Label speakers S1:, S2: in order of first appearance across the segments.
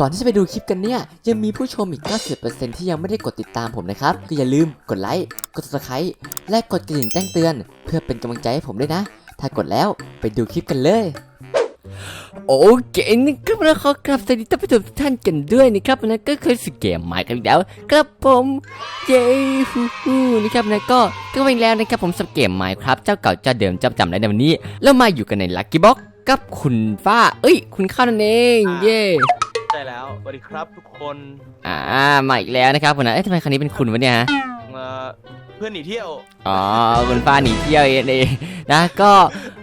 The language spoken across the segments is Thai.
S1: ก่อนที่จะไปดูคลิปกันเนี่ย ยังมีผู้ชมอีก 90%ที่ยังไม่ได้กดติดตามผมนะครับ ก็อย่าลืมกดไลค์ กด subscribe และกดกระดิ่งแจ้งเตือน เพื่อเป็นกำลังใจให้ผมด้วยนะ ถ้ากดแล้วไปดูคลิปกันเลย โอเคนะครับแล้วขอกราบสวัสดีท่านผู้ชมทุกท่านกันด้วยนะครับนะก็คือสเกมใหม่กันอีกแล้วครับผมเย้ฮู้ฮู้นะครับนะก็ก็ไปแล้วนะครับผมสเกมใหม่ครับเจ้าเก่าเจ้าเดิมจำจำได้ในวันนี้ แล้วมาอยู่กันในลัคกี้บ็อกกับคุณฟ้า เอ้ย คุณข้าวนั่นเอง เย้
S2: ใช่ แล้วสวัสดีครับทุกคน
S1: อ่า มาอีกแล้วนะครับผมนะเอ๊ะทำไมครั้งนี้เป็นคุณวะเนี่ยฮะ
S2: เอ่อ เพื่อนหนีเที่ยว
S1: อ๋อคุณฟ้าหนีเที่ยวเองเองนะก็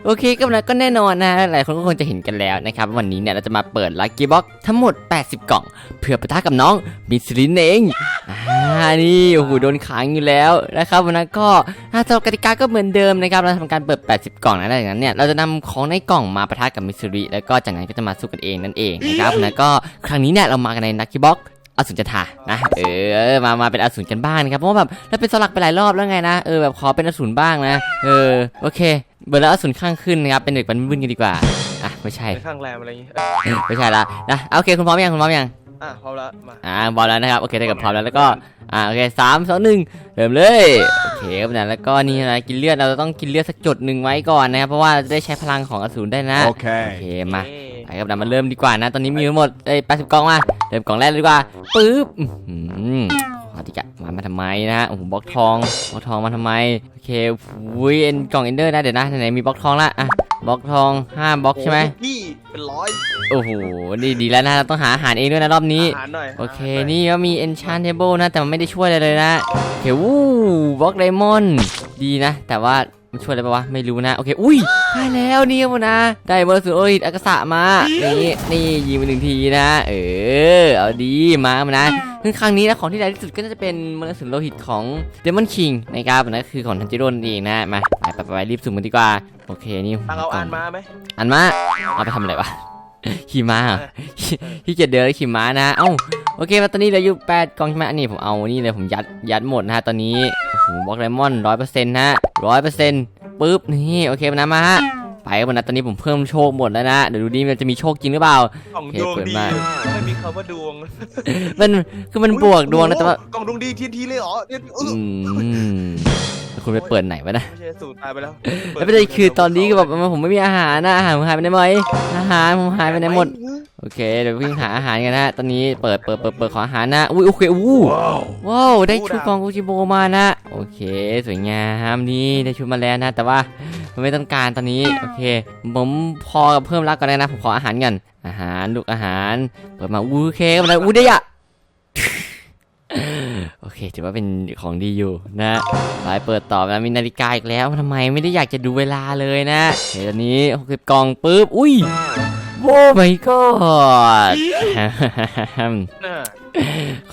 S1: โอเคก็นะก็แน่นอนนะหลายคนก็คงจะเห็นกันแล้วนะครับ วันนี้เนี่ยเราจะมาเปิดลัคกี้บ็อกทั้งหมด 80 กล่อง เพื่อปะทะกับน้องมิสลินเองอ่านี่โอ้โหโดนขังอยู่แล้วนะครับวันนั้นก็อ่าสำหรับกติกาก็เหมือนเดิมนะครับเราทำการเปิด 80 กล่องนะหลังจากนั้นเนี่ยเราจะนำของในกล่องมาปะทะกับมิสลิแล้วก็จากนั้นก็จะมาสู้กันเองนั่นเองนะครับวันนั้นก็ครั้งนี้เนี่ยเรามากันในลัคกี้บ็อก อสูรจันทรานะ เออ มา มาเป็นอสูรกันบ้างนะครับ เพราะว่าแบบเราเป็นสลักไปหลายรอบแล้วไงนะ เออแบบขอเป็นอสูรบ้างนะ เออ โอเค เบอร์แล้วอสูรข้างขึ้นนะครับ เป็นเด็กบันบึ้นกันดีกว่า อะ ไม่ใช่
S2: ไปข้างแรมอะไรอย่างงี้เอ้ย
S1: ไม่ใช่ละนะโอเค คุณพร้อมยัง คุณพร้อมยัง
S2: อะพร้อมแล้วมา
S1: อ่าบอลแล้วนะครับ โอเคได้กับพร้อมแล้ว แล้วก็ อ่า โอเคสามสองหนึ่งเริ่มเลย โอเคครับนะแล้วก็นี่นะ กินเลือด เราจะต้องกินเลือดสักจุดหนึ่งไว้ก่อนนะครับ เพราะว่าจะได้ใช้พลังของอสูรได้นะ โอเค
S3: Okay.
S1: มา
S2: เอ้ย
S1: ไป ครับนะมาเริ่มดีกว่านะ ตอนนี้มีทั้งหมดเอ้ย80กล่องมาเริ่มกล่องแรกเลยดีกว่าปึ๊บอื้อหือมาติกะมามาทำไมนะฮะโอ้โหบล็อกทองบล็อกทองมาทำไมโอเควุ้ยเอ็นกล่องเอนเดอร์นะเดี๋ยวนะไหนๆมีบล็อกทองละอะบล็อกทอง5บล็อกใช่ไหม
S2: โพี่เป็นร้อย
S1: โอ้โหนี่ดีแล้วนะเราต้องหาอาหารเองด้วยนะรอบนี้
S2: อาหารหน่อย
S1: โอเคา
S2: หารหอย
S1: นี่ก็มี enchantable นะ แต่มันไม่ได้ช่วยอะไรเลยนะโอเควู้บล็อกไดมอนด์ดีนะ แต่ว่า มันช่วยอะไรปะวะไม่รู้นะโอเคอุ้ยได้แล้วนี่ครับผมนะ ได้เบอร์สุดโอ้ยอากาศะมานี่นี่ยิงไปหนึ่งทีนะเออเอาดีมามานะซึ่งครั้งนี้นะของที่ได้ที่สุดก็น่าจะเป็นมรสุมโลหิตของเดมอนคิงนะครับนั่นคือของทันจิโร่นั่นเองนะมาไปไปไปรีบสุ่มกันดีกว่าโอเคนี่
S2: ตังเอาอ่านมาไหม
S1: อันมาเอาไปทำอะไรวะ ขี่ม้าเหรอที่จะเดินแล้วขี่ม้านะ เอ้า โอเคมาตอนนี้เหลืออยู่แปดกล่องใช่ไหมอันนี้ผมเอานี่เลยผมยัดยัดหมดนะฮะตอนนี้โอ้โหบล็อกไดมอนด์ร้อยเปอร์เซ็นต์นะร้อยเปอร์เซ็นต์ปึ๊บ นี่โอเคมานะมาฮะ ไปกันหมดนะตอนนี้ผมเพิ่มโชคหมดแล้วนะ เดี๋ยวดูดิมันจะมีโชคจริงหรือเปล่า
S2: กล่อง
S1: โอเค
S2: ดวง
S1: เปิด
S2: ดี
S1: มา
S2: ไม่มีคำว่าดวง
S1: มันคือมันบวกดวงนะแต่ว่า
S2: โอ้โหกล่องดวงดีทีนทีเลยเหรอเนี่ยเอ
S1: อื
S2: อ
S1: มแล้ว คุณไปเปิดไหนวะนะ
S2: ไม่ใช่สูตรตายไปแล้ว
S1: แล้วประเด็นคือตอนนี้ก็แบบผมไม่มีอาหารนะอาหารผมหายไปไหนหมดอาหารผมหายไปไหนหมดโอเคเดี๋ยววิ่งหาอาหารกันนะตอนนี้เปิดเปิดเปิดเปิดขออาหารนะอุ้ยโอเคอู้
S3: Wow.
S1: ว้าวได้ชุดกองกูจิโบมานะโอเค สวยงามนี่ได้ชุดมาแล้วนะ แต่ว่ามันไม่ต้องการตอนนี้โอเค ผมพอกับเพิ่มรักก่อนได้นะผมขออาหารกันอาหารลูกอาหาร เปิดมาอู้โอเคมันอู้ได้อะ โอเค ถือว่าเป็นของดีอยู่นะสายเปิดต่อนะมีนาฬิกาอีกแล้วทำไมไม่ได้อยากจะดูเวลาเลยนะโอเคตอนนี้60กล่องปุ๊บ อุ้ยโอ้ my god
S2: น่ะ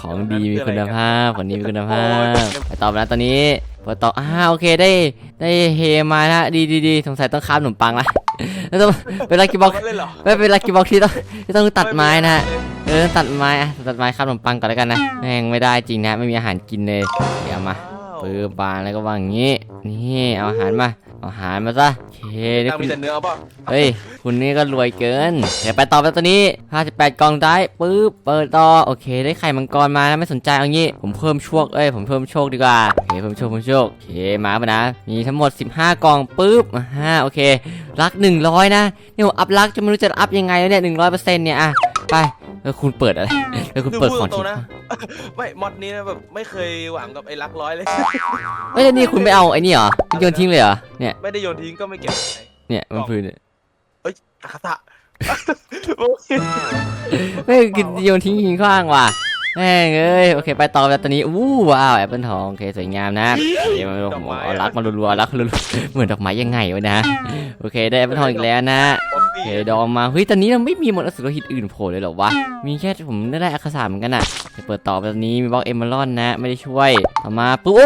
S1: ของดีมีคุณภาพของดีมีคุณภาพไปตอบนะตอนนี้เปิดต่ออ่าโอเคได้ได้เฮมานะดีดีดีสงสัยต้องค้าขนมปังละแล้วต้องเป็นลักกี้บ็อก
S2: เาเล่นเหรอ
S1: ไม่เป็นลักกี้บ็อกที่ต้องที่ต้องตัดไม้นะ เออตัดไม้อะตัดไม้ค้าขนมปังก่อนแล้วกันนะแม่งไม่ได้จริงนะ ไม่มีอาหารกินเลย เดี๋ยวเอามาปื้บานแล้วก็วางอย่างงี้ นี่เอาอาหารมาเอาอาหารมาซะโอเคนี่
S2: ตัง
S1: คุ
S2: มี
S1: ณ
S2: แต่เนื้อเอาเปล่ะ
S1: เฮ้ยคุณนี่ก็รวยเกินเดี๋ยวไปต่อไปตัวนี้ 58 กล่องได้ปึ๊บเปิดต่อโอเค ได้ไข่มังกรมานะไม่สนใจเอางี้ ผมเพิ่มโชคเอ้ยผมเพิ่มโชคดีกว่าโอเคเพิ่มโชคเพิ่มโชคโอเคมาปะนะมีทั้งหมด 15 กล่องปึ๊บอ่าโอเค รัก 100 นะนี่ผมอัพรักจะไม่รู้จะอัพยังไงแล้วเนี่ย100%เนี่ยอะไป เออคุณเปิดอะไรเออคุณเปิดของ
S2: ตร
S1: ที่
S2: งๆนะ ไม่มอดนี้นะแบบไม่เคยหวังกับไอ้รักร้อยเลย
S1: เฮ้ยแล้วนี่คุณไม่เอาไอ้นี่เหรอคุณโยนทิ้งเลยเหรอเนี่ย
S2: ไม่ได้โยนทิ้งก็ไม่เก็บไว้
S1: เนี่ยมันพื้นเนี่ย
S2: เอ้ยตะกะตะโอ้ย
S1: ไม่คือโยนทิ้งทิ้งขว้างว่ะแม่งเอ้ยโอเคไปต่อแล้วตอนนี้อู้ว้าวแอปเปิลทองโอเคสวยงามนะเดี๋ยวมันผมเอารักมารัวๆรักรัวๆเหมือนดอกไม้ยังไงวะนะโอเคได้แอปเปิลทองอีกแล้วนะ
S2: ป๊อป
S1: โอเคดองมาเฮ้ยตอนนี้เราไม่มีมนต์อสุรหิตอื่นโผล่เลยเหรอวะมีแค่ผมได้อักษรเหมือนกันอะเดี๋ยวเปิดต่อตอนนี้มีบล็อกเอมเมอรอนนะไม่ได้ช่วยต่อมาปุ๊บ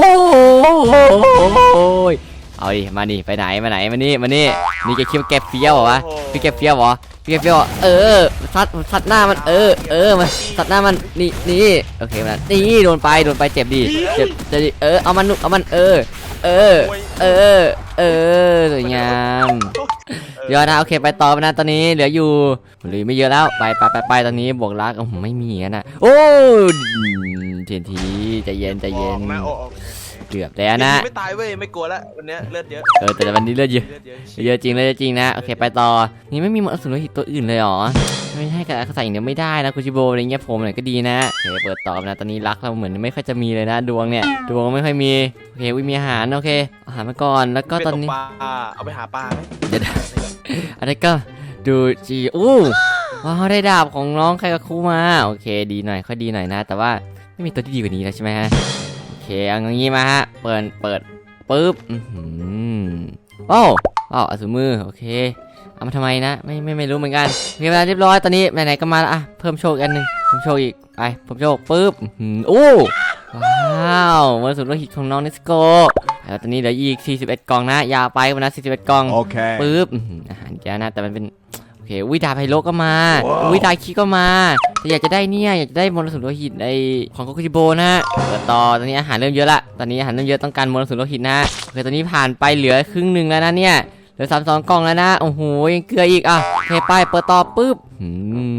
S1: โอ้ยเอาดิมาดิไปไหนมาไหนมานี่มานี่นี่แกคิดว่าแกเฟี้ยวเหรอวะพี่แกเฟี้ยวเหรอพี่แกเฟี้ยวเหรอเออสัดสัดหน้ามันเออเออมันสัดหน้ามันนี่นี่โอเคมันนี่โดนไปโดนไปเจ็บดีเจ็บเจ็บดิเออเอามันลูกเอามันเออ เออ
S2: โอ้ย
S1: เออ เออสวยงามเดี๋ยวนะโอเคไปต่อนะตอนนี้เหลืออยู่เหลือไม่เยอะแล้วไปไปไปไปตอนนี้บวกรักโอ้โหไม่มีกันนะโอ้เทียนทีใจเย็นใจเย็น
S2: ออกนะออกออก
S1: เกือบแล้วนะ
S2: ไม่ตายเว้ยไม่กลัวแล้ววันเนี้ยเลือดเยอะ
S1: เออแต่วันนี้เลือดเยอะ
S2: เลือดเยอะ
S1: เยอะจริงเลยจริงนะโอเคไปต่อนี่ไม่มีมอสุนหิตตัวอื่นเลยเหรอไม่ให้กับใส่อย่างเดียวไม่ได้นะคุชิโบอะไรเงี้ยผมหน่อยก็ดีนะโอเคเปิดต่อนะตอนนี้รักเราเหมือนไม่ค่อยจะมีเลยนะดวงเนี่ยดวงไม่ค่อยมีโอเควิมีอาหารโอเคอาหารมาก่อนแล้วก็ตอนนี้
S2: ไปกปลาเอาไปหาปลาไหม
S1: เดี๋ยวนะอันนี้ก็ดูจีอู้ว้าวได้ดาบของน้องใครกับครูมาโอเค ดีหน่อยค่อยดีหน่อยนะ แต่ว่าไม่มีตัวที่ดีกว่านี้แล้วใช่ไหมฮะโอ เคเอางี้มาฮะ เปิด เปิดปึ๊บอือหือโอ้อ้าวอสุมือ โอเค เอามาทำไมนะ ไม่ไม่ไม่รู้เหมือนกันมีเวลาเรียบร้อย ตอนนี้ไหนๆก็มาแล้วอะ เพิ่มโชคอีกอันหนึ่งเพิ่มโชคอีก ไปเพิ่มโชคปุ๊บอื้อหือโอ้ ว้าววันสุดโลหิตของน้องเนสโกแล้วตอนนี้เหลืออีก 41 กล่องนะ ยาวไปวันนั้น41 กล่อง
S3: Okay.
S1: ปุ๊บอื้อหืออาหารแกนะ แต่มันเป็นโอเควิดาไพโลก็มาวิดาคิก็มาแต่อยากจะได้เนี่ยอยากจะได้มรสุมโลหิตไอของโคคุจิโบนะเปิดต่อตอนนี้อาหารเริ่มเยอะละตอนนี้อาหารเริ่มเยอะต้องการมรสุมโลหิตนะโอเคตอนนี้ผ่านไปเหลือครึ่งหนึ่งแล้วนะเนี่ยเหลือสามสองกล่องแล้วนะโอ้โหยังเกลืออีกอะโอเคไปเปิดต่อปุ๊บอื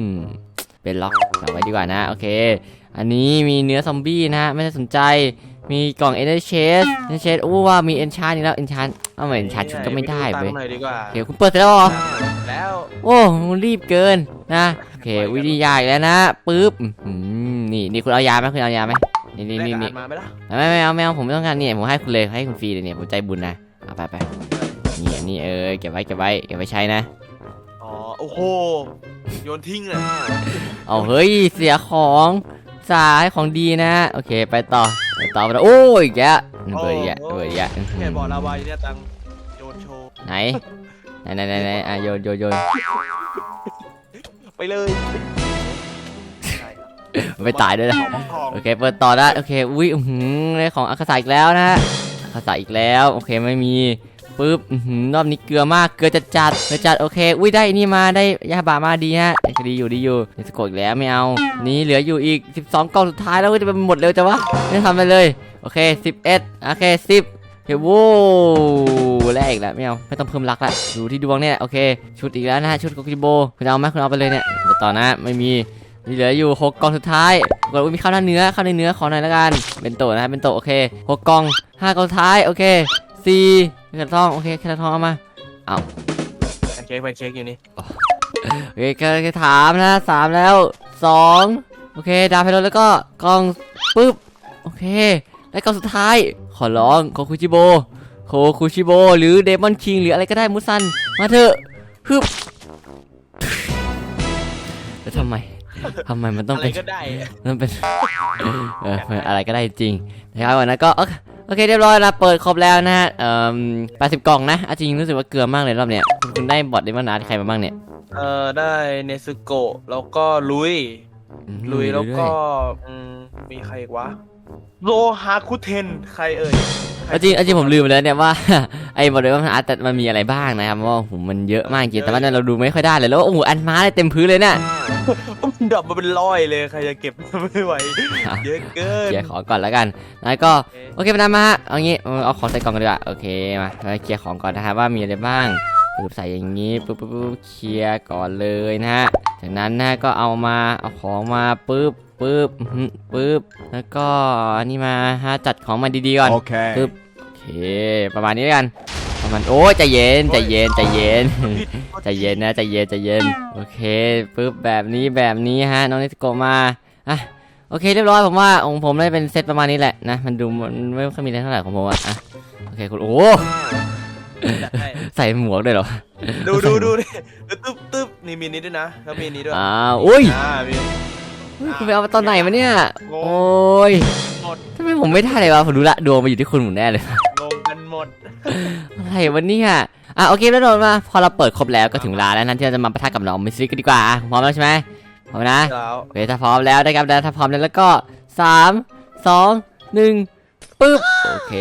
S1: มเป็นล็อกเอาไว้ดีกว่านะโอเค อันนี้มีเนื้อซอมบี้นะฮะไม่ได้สนใจ มีกล่องเอเนเชสเอเนเชสโอ้ว่ามีเอนชาร์นี่แล้วเอนชาร์เอามาเอนชาร์ชุดก็ไม่ได้
S2: ป
S1: เว้ย
S2: ตังค์หน่อยดีกว่า
S1: โอเคคุณเปิดเสร็จแล้วเหรอ
S2: แล้ว
S1: โอ้มันรีบเกินนะโอเควิธียากอีกแล้วนะปึ๊บอื้อหือนี่นี่คุณเอายาไหมคุณเอายาไหมนี่นี่
S2: ได้
S1: นี่
S2: กา
S1: นี่
S2: รมาไหมล่ะ
S1: ไม่ไม่เอาไม่เอาผมไม่ต้องการนี่ผมให้คุณเลยให้คุณฟรีเลยเนี่ยผมใจบุญนะเอาไปไปนี่อันนี่เออเก็บไว้เก็บไว้เก็บไว้ใช้นะ
S2: อ๋อโอ้โหโยนทิ้งเลย
S1: เอาเฮ้ยเสียของ สายของดีนะ โอเค ไปต่อไปต่อไปต่อโอ้ยอีกแล้วเบอร์อีกแล้วเบอร์อีกแล้วอื้อหื
S2: แค่
S1: อ
S2: บอกลาวาอยู่เนี่ยตังโยนโชว์
S1: ไหนไหนไหนไหนไหนอะโยนโยนโยน
S2: ไปเลย
S1: ไม่ตายด้วยนะ
S2: ของทอง
S1: โอเคเปิดต่อได้โอเคอุ้ยอื้อหือได้ของอาคาสาอีกแล้วนะอาคาสาอีกแล้วโอเคไม่มี ปึ๊บรอบนี้เกลือมาก เกลือจัดจัดเกลือจัดโอเค อุ้ยได้นี่มาได้ยาบามาดีฮะดีอยู่ดีอยู่เนสโกอีกแล้วไม่เอา นี่เหลืออยู่อีก 12กล่องสุดท้ายแล้วก็จะเป็นหมดเร็วจังวะไม่ทำไปเลย โอเค 11 โอเค 10เฮ้ยว้แรกอีกแล้วไม่เอาไม่ต้องเพิ่มรักละดูที่ดวงเนี่ยโอเค ชุดอีกแล้วนะฮะชุดโกกิโบคุณเอาไหมคุณเอาไปเลยเนี่ยต่อนะไม่มีนี่เหลืออยู่หกกล่องสุดท้ายกดว่ามีข้าวหน้าเนื้อข้าวในเนื้อขอหน่อยละกันเป็นโตะนะเป็นโตโอเคหกกล่องห้ากล่องท้ายโอเค สี่แค่ทองโอเคแค่ทองเอามา
S2: แพนเค้กแพนเค้กอยู่นี่
S1: โอเคแค่แค่ถามนะสามแล้วสองโอเค ดาวไปแล้วแล้วก็กล่องปึ๊บโอเค และกล่องสุดท้าย ขอร้องโคคุชิโบโคคุชิโบหรือเดมอนคิงหรืออะไรก็ได้มุสัน มาเถอะฮึบแล้วทำไมทำไมมันต้อง
S2: อะไร
S1: เป็น
S2: ก็ได้
S1: นั่นเป็นเอออะไรก็ได้จริงนะครับวันนั้นก็ โอเคโอเคเรียบร้อยแล้วเปิดครบแล้วนะฮะเอ่อแปดสิบกล่องนะเอาจริงรู้สึกว่าเกลือมากเลยรอบเนี้ยคุณคุณได้บอทเดมอนอาร์ตใครมาบ้างเนี่ย
S2: เอ่อได้เนซึโกะแล้วก็ลุย
S1: อืม
S2: ลุยแล้ว
S1: ด้
S2: ก็อืมมีใครอีกวะโลฮาคุเทน ใครเอ่ย
S1: เอาจริงเอาจริงผมลืมไปแล้วเนี่ยว่า ไอ้บอทเดมอนอาร์ตแต่มันมีอะไรบ้างนะครับเพราะว่าโอ้โหมันเยอะมากจริงแต่ว่าเราดูไม่ค่อยได้เลยแล้วโอ้โหอันม้าเลยเต็มพื้นเลยเนี่ย
S2: มั นดับมาเป็นร้อยเลยใครจะเก็บไม่ไหว
S1: อะ
S2: เยอะเกิน
S1: เคลียร์ของก่อนแล้วกันแล้วก็โอเคไปนำมาฮะเอางี้เอาเอาของใส่กล่องกันดีกว่าโอเคมามาเคลียร์ของก่อนนะครับว่ามีอะไรบ้างปึ๊บใส่อย่างนี้ปึ๊บปึ๊บปึ๊บเคลียร์ก่อนเลยนะฮะจากนั้นนะก็เอามาเอาของมาปึ๊บปึ๊บอื้อหือปึ๊บแล้วก็อันนี้มาฮะจัดของมาดีๆก่อน
S3: Okay.
S1: ปึ๊บโอเคประมาณนี้แล้วกันประ มาณโอ้ยใจเย็นใจเย็นใจเย็น
S2: ผิด
S1: ใจเย็นนะใจเย็นใจเย็นโอเคปึ๊บแบบนี้แบบนี้ฮะน้องนิสโกะมาอะโอเคเรียบร้อยผมว่าของผมได้เป็นเซตประมาณนี้แหละนะมันดูมันไม่ค่อยมีอะไรเท่าไหร่ของผมอะอะโอเคคุณโอ้
S2: จัดให้
S1: ใส่หมวกด้วยเหรอ
S2: ดูดูดูดิตึ๊บตึ๊บนี่มีนี้ด้วยนะแล้วมีนี้ด้วย
S1: อ้าวอุ้ย
S2: อ่ามี
S1: เฮ้ยคุณไปเอามาตอนไหนมาเนี่ย
S2: งง
S1: โอ้ย
S2: หมด
S1: ทำไมผมไม่ได้เลยวะผมดูละดวงมาอยู่ที่คุณหมดแน่เลย
S2: งงกันหม ด
S1: อะไรวันนี้อะอะโอเคแล้วโดนมาพอเราเปิดครบแล้วก็ถึงเวลาแล้วนั้นที่เราจะมาปะทะกับน้องมิสซิกันดีกว่าพร้อมแล้วใช่ไหมพร้อมนะ
S2: แล้ว
S1: โอเคถ้าพร้อมแล้วนะครับถ้าพร้อมแล้วแล้วก็สามสองหนึ่ง ปึ๊บโอเค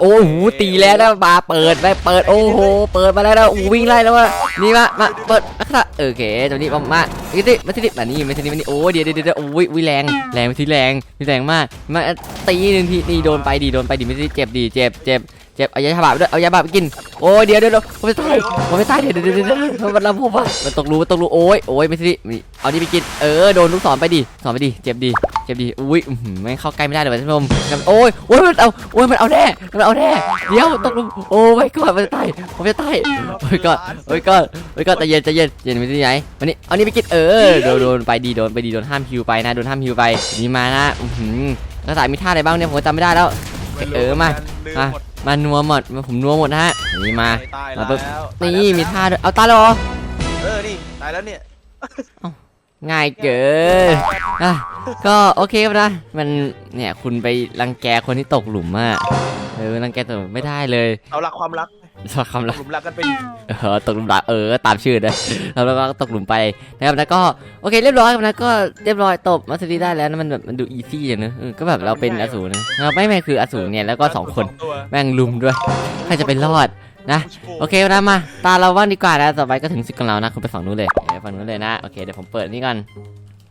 S1: โอ้โหตีแล้วนะมาเปิดไปเปิดโอ้โหเปิดมาแล้วนะอู้วิ่งไล่แล้วว่านี่มามาเปิดลักษณะโอเคตัวนี้มามาอีกทีมาที่นี่มานี่มาที่นี่มานี่โอ้เดี๋ยวเดี๋ยวเดี๋ยวโอ้ยอุ้ยแรงแรงไปที่แรงแรงมากมาตีหนึ่งทีนี่โดนไปดีโดนไปดีไม่ได้เจ็บดีเจ็บเจ็บ เจ็บเอายาบาปด้วยเอายาบาปไปกินโอ้ยเดี๋ยวเดี๋ยวเดี๋ยวผมจะตายผมจะตายเดี๋ยวเดี๋ยวเดี๋ยวเดี๋ยวมันรับผมว่ามันตกรูมันตกรูโอ้ยโอ้ยไม่ใช่นี่เอานี่ไปกินเออโดนลูกศรไปดิสอนไปดิเจ็บดีเจ็บดีอุ้ยอื้อหือแม่งเข้าใกล้ไม่ได้เลยว่ะท่านผู้ชมโอ้ยโอ้ยมันเอาโอ้ยมันเอาแน่มันเอาแน่เดี๋ยวตกลงโอ้ยก่อนมันจะตายผมจะตายโอ้ยก่อนโอ้ยก่อนโอ้ยก่อนใจเย็นใจเย็นใจเย็นไม่ได้ไหนวันนี้เอานี่ไปกินเออโดนโดนไปดีโดนไปดีโดนห้ามฮิวไปนะโดนห้ามฮิวไปนี่มานะอื้อหือแล้วสายมีท่าอะไรบ้างเนี่ยผมจำไม่ได้แล้วเออมา
S2: ลื
S1: มา
S2: หด
S1: มานัวหมดมาผมนัวหมดนะฮะนี่มา
S2: ตาย
S1: มา
S2: แล้ว
S1: ปุ๊บ
S2: ตาย
S1: นี่
S2: แล้ว
S1: มีท่าด้วยเอาตายแล้วเหรอ
S2: เออนี่ตายแล้วเนี่ย
S1: ง่ายเกินอะก็โอเคครับนะมันเนี่ยคุณไปรังแกคนที่ตกหลุมอะเออรังแกตกหลุมไม่ได้เลย
S2: เอารักความรัก
S1: ชอบคำละ
S2: หลุมรักกันไป
S1: เออตกหลุมรักเออตามชื่อนะแล้วก็ตกหลุมไปนะครับแล้วก็โอเคเรียบร้อยครับนะก็เรียบร้อยตบมัสดีได้แล้วนะมันแบบมันดูอีซี่อย่างนะเออก็แบบเราเป็นอสูรนะเราไม่ไม่คืออสูรเนี่ยแล้วก็สองคน
S2: ตัว
S1: แม่งลุมด้วยใครจะไปรอด นะ โอเคนะมาตาเราว่างดีกว่านะต่อไปก็ถึงสิทธิ์ของเรานะคุณไปฝั่งนู้นเลยเออฝั่งนู้นเลยนะโอเคเดี๋ยวผมเปิดนี่ก่อน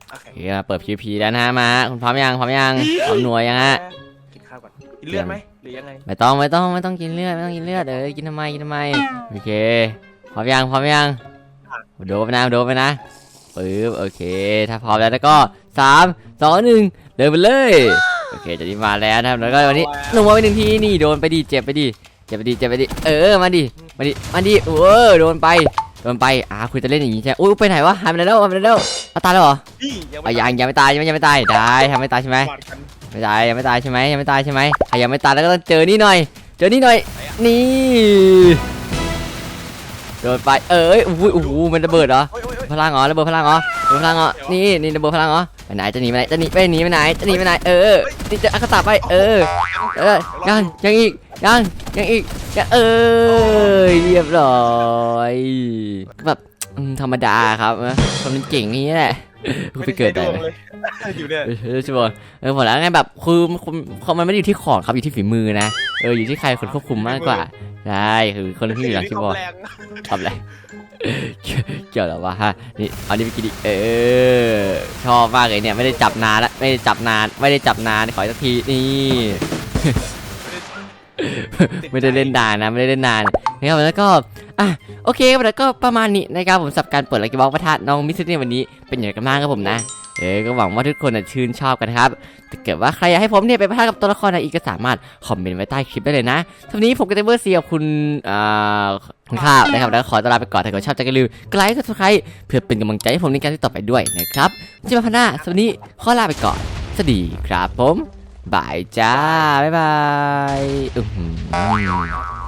S2: โอเค
S1: โอเคมาเปิด PVP แล้วนะมาคุณพร้อมยังพร้อมยังพร้อมหน่วยยังฮะ
S2: กินข้าวก่อนกินเลือดไหมหรือยังไง
S1: ไม่ต้องไม่ต้องไม่ต้องกินเลือดไม่ต้องกินเลือดเออกินทำไมกินทำไมโอเคพร้อมยังพร้อมยังโดบไปนะโดบไปนะปึ๊บโอเค ถ้าพร้อมแล้วแล้วก็สามสองหนึ่งเดินไปเลยโอเคจะดีมาแล้วนะครับแล้วก็วันนี้ลงมาไปหนึ่งทีนี่โดนไปดิเจ็บไปดิเจ็บไปดิเจ็บไปดิเออมาดิมาดิมาดิเออโดนไปโดนไปอ่าคุณจะเล่นอย่างนี้ใช่ไหมอุ้ยไปไหนวะหายไปไหนแล้วหายไปไหนแล้วเอาตายแล้วเหรอ
S2: พี่ยัง
S1: อะยังยังไม่ตายยังไม่ยังไม่ตายได้ทำไม่ตายใช่ไหม
S2: กวาดกัน
S1: ไม่ตายยังไม่ตายใช่ไหมยังไม่ตายใช่ไหมใครยังไม่ตายแล้วก็ต้องเจอนี่หน่อย เจอนี่หน่อย นี่โดนไปเอ้ยอุ้ยโอ้โหมันระเบิดเหรอพลังเหรอระเบิดพลังเหรอระเบิดพลังเหรอนี่นี่ระเบิดพลังเหรอไปไหนจะหนีไปไหนจะหนีไปหนีไปไหนจะหนีไปไหนเออนี่จะอัคตาไปเออเออยังยังอีกยังยังอีกยังเออเรียบร้อยแบบธรรมดาครับคนเก่งนี่แหละ กูไปเกิดได้
S2: ม่
S1: ไหม
S2: ใช่วงเลยอยู่เนี่ย
S1: เออใช่ป่ะเออหมดแล้วไงแบบคือคือคือมันไม่ได้อยู่ที่ของครับอยู่ที่ฝีมือนะเอออยู่ที่ใครคนควบคุมมากกว่าใช่คือคนที่อยู่หลังคีย์บอร์ด
S2: แรง
S1: ทำอะไรเกี่ยวหรอวะฮะนี่เอานี่ไปกินดิเออชอบมากเลยเนี่ยไม่ได้จับนานละไม่ได้จับนานไม่ได้จับนานขออีกสักทีนี่ไม่ได้เล่นนานนะไม่ได้เล่นนานนะครับแล้วก็ อะโอเคแล้วก็ประมาณนี้นะครับผมสำหรับการเปิดลักกี้บ็อกประทัดน้องมิสซิสในวันนี้เป็นอย่างไรกันบ้างครับผมนะเออก็หวังว่าทุกคนจะชื่นชอบกันครับถ้าเกิดว่าใครอยากให้ผมเนี่ยไปพากย์กับตัวละครไหนอีกก็สามารถคอมเมนต์ไว้ใต้คลิปได้เลยนะทีนี้ผมก็จะเบอร์เซียกับคุณอ่าคุณข้าวนะครับ แล้วขอตัวลาไปก่อนถ้าเกิดชอบจะอย่าลืมกดไลค์กดซับสไครต์เพื่อเป็นกำลังใจให้ผมในการที่ต่อไปด้วยนะครับจิมาพันนาสวัสดีขอลาไปก่อน สวัสดีครับผมบายจ้า บ๊ายบายอื้อ